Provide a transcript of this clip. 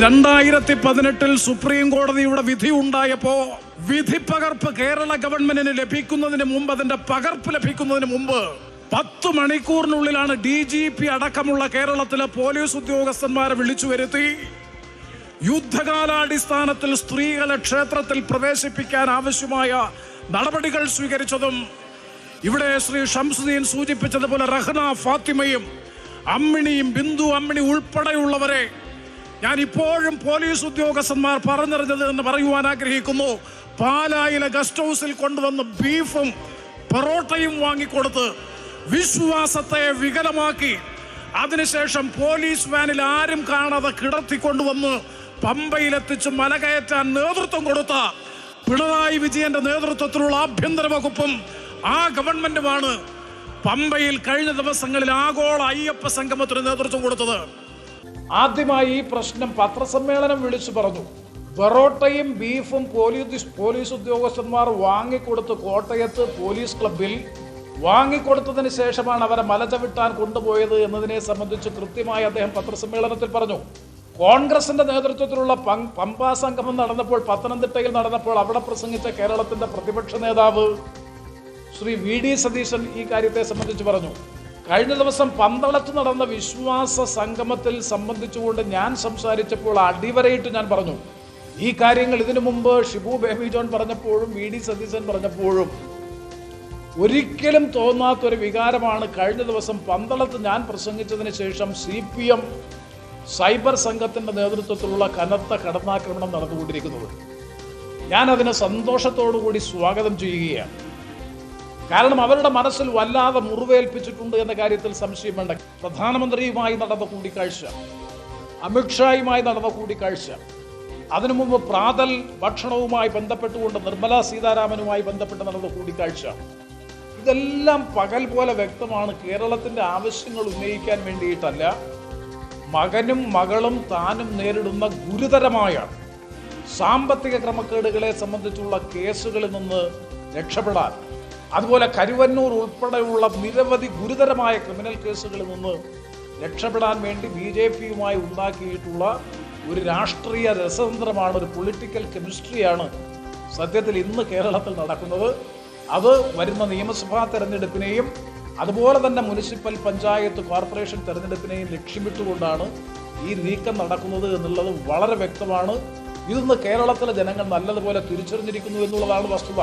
രണ്ടായിരത്തി പതിനെട്ടിൽ സുപ്രീം കോടതിയുടെ വിധി ഉണ്ടായപ്പോ വിധി പകർപ്പ് കേരള ഗവൺമെന്റിന് ലഭിക്കുന്നതിന് മുമ്പ് അതിന്റെ പകർപ്പ് ലഭിക്കുന്നതിന് മുമ്പ് പത്ത് മണിക്കൂറിനുള്ളിലാണ് ഡി ജി പി അടക്കമുള്ള കേരളത്തിലെ പോലീസ് ഉദ്യോഗസ്ഥന്മാരെ വിളിച്ചു വരുത്തി. യുദ്ധകാലാടിസ്ഥാനത്തിൽ സ്ത്രീകളെ ക്ഷേത്രത്തിൽ പ്രവേശിപ്പിക്കാൻ ആവശ്യമായ നടപടികൾ സ്വീകരിച്ചതും ഇവിടെ ശ്രീ ഷംസുദ്ദീൻ സൂചിപ്പിച്ചതുപോലെ റഹ്ന ഫാത്തിമയും അമ്മിണിയും ബിന്ദു അമ്മിണി ഉൾപ്പെടെയുള്ളവരെ ഞാൻ ഇപ്പോഴും പോലീസ് ഉദ്യോഗസ്ഥന്മാർ പറഞ്ഞറിഞ്ഞത് എന്ന് പറയുവാൻ ആഗ്രഹിക്കുന്നു. പാലായിലെ ഗസ്റ്റ് ഹൗസിൽ കൊണ്ടുവന്ന് ബീഫും പൊറോട്ടയും വാങ്ങിക്കൊടുത്ത് വിശ്വാസത്തെ വികലമാക്കി. അതിനുശേഷം പോലീസ് വാനിൽ ആരും കാണാതെ കിടത്തിക്കൊണ്ടുവന്ന് പമ്പയിലെത്തിച്ച് മലകയറ്റാൻ നേതൃത്വം കൊടുത്ത പിണറായി വിജയന്റെ നേതൃത്വത്തിലുള്ള ആഭ്യന്തര വകുപ്പും ആ ഗവൺമെന്റുമാണ് പമ്പയിൽ കഴിഞ്ഞ ദിവസങ്ങളിൽ ആഗോള അയ്യപ്പ സംഗമത്തിന് നേതൃത്വം കൊടുത്തത്. ആദ്യമായി ഈ പ്രശ്നം പത്രസമ്മേളനം വിളിച്ചു പറഞ്ഞു. പൊറോട്ടയും ബീഫും പോലീസ് പോലീസ് ഉദ്യോഗസ്ഥന്മാർ വാങ്ങിക്കൊടുത്ത് കോട്ടയത്ത് പോലീസ് ക്ലബിൽ വാങ്ങിക്കൊടുത്തതിന് ശേഷമാണ് അവരെ മലചവിട്ടാൻ കൊണ്ടുപോയത് എന്നതിനെ സംബന്ധിച്ച് കൃത്യമായി അദ്ദേഹം പത്രസമ്മേളനത്തിൽ പറഞ്ഞു. കോൺഗ്രസിന്റെ നേതൃത്വത്തിലുള്ള പമ്പാ സംഗമം നടന്നപ്പോൾ പത്തനംതിട്ടയിൽ നടന്നപ്പോൾ അവിടെ പ്രസംഗിച്ച കേരളത്തിന്റെ പ്രതിപക്ഷ നേതാവ് ശ്രീ വി ഡി സതീശൻ ഈ കാര്യത്തെ സംബന്ധിച്ച് പറഞ്ഞു. കഴിഞ്ഞ ദിവസം പന്തളത്ത് നടന്ന വിശ്വാസ സംഗമത്തിൽ സംബന്ധിച്ചുകൊണ്ട് ഞാൻ സംസാരിച്ചപ്പോൾ അടിവരയിട്ട് ഞാൻ പറഞ്ഞു ഈ കാര്യങ്ങൾ ഇതിനു മുമ്പ് ഷിബു ബേബി ജോൺ പറഞ്ഞപ്പോഴും വി ഡി സതീശൻ പറഞ്ഞപ്പോഴും ഒരിക്കലും തോന്നാത്തൊരു വികാരമാണ് കഴിഞ്ഞ ദിവസം പന്തളത്ത് ഞാൻ പ്രസംഗിച്ചതിന് ശേഷം സി പി എം സൈബർ സംഘത്തിന്റെ നേതൃത്വത്തിലുള്ള കനത്ത കടന്നാക്രമണം നടന്നുകൊണ്ടിരിക്കുന്നത്. ഞാൻ അതിനെ സന്തോഷത്തോടു കൂടി സ്വാഗതം ചെയ്യുകയാണ്. കാരണം അവരുടെ മനസ്സിൽ വല്ലാതെ മുറിവേൽപ്പിച്ചിട്ടുണ്ട് എന്ന കാര്യത്തിൽ സംശയം വേണ്ട. പ്രധാനമന്ത്രിയുമായി നടന്ന കൂടിക്കാഴ്ച അമിത്ഷായുമായി നടന്ന കൂടിക്കാഴ്ച അതിനു മുമ്പ് പ്രാതൽ ഭക്ഷണവുമായി ബന്ധപ്പെട്ടുകൊണ്ട് നിർമ്മല സീതാരാമനുമായി ബന്ധപ്പെട്ട് നടന്ന കൂടിക്കാഴ്ച. ഇതെല്ലാം പകൽ പോലെ വ്യക്തമാണ്. കേരളത്തിന്റെ ആവശ്യങ്ങൾ ഉന്നയിക്കാൻ വേണ്ടിയിട്ടല്ല മകനും മകളും താനും നേരിടുന്ന ഗുരുതരമായ സാമ്പത്തിക ക്രമക്കേടുകളെ സംബന്ധിച്ചുള്ള കേസുകളിൽ നിന്ന് രക്ഷപ്പെടാൻ അതുപോലെ കരുവന്നൂർ ഉൾപ്പെടെയുള്ള നിരവധി ഗുരുതരമായ ക്രിമിനൽ കേസുകളിൽ നിന്ന് രക്ഷപ്പെടാൻ വേണ്ടി ബി ജെ പിയുമായി ഉണ്ടാക്കിയിട്ടുള്ള ഒരു രാഷ്ട്രീയ രസതന്ത്രമാണ് ഒരു പൊളിറ്റിക്കൽ കെമിസ്ട്രിയാണ് സത്യത്തിൽ ഇന്ന് കേരളത്തിൽ നടക്കുന്നത്. അത് വരുന്ന നിയമസഭാ തെരഞ്ഞെടുപ്പിനെയും അതുപോലെ തന്നെ മുനിസിപ്പൽ പഞ്ചായത്ത് കോർപ്പറേഷൻ തെരഞ്ഞെടുപ്പിനെയും ലക്ഷ്യമിട്ടുകൊണ്ടാണ് ഈ നീക്കം നടക്കുന്നത് എന്നുള്ളത് വളരെ വ്യക്തമാണ്. ഇതൊന്ന് കേരളത്തിലെ ജനങ്ങൾ നല്ലതുപോലെ തിരിച്ചറിഞ്ഞിരിക്കുന്നു എന്നുള്ളതാണ് വസ്തുത.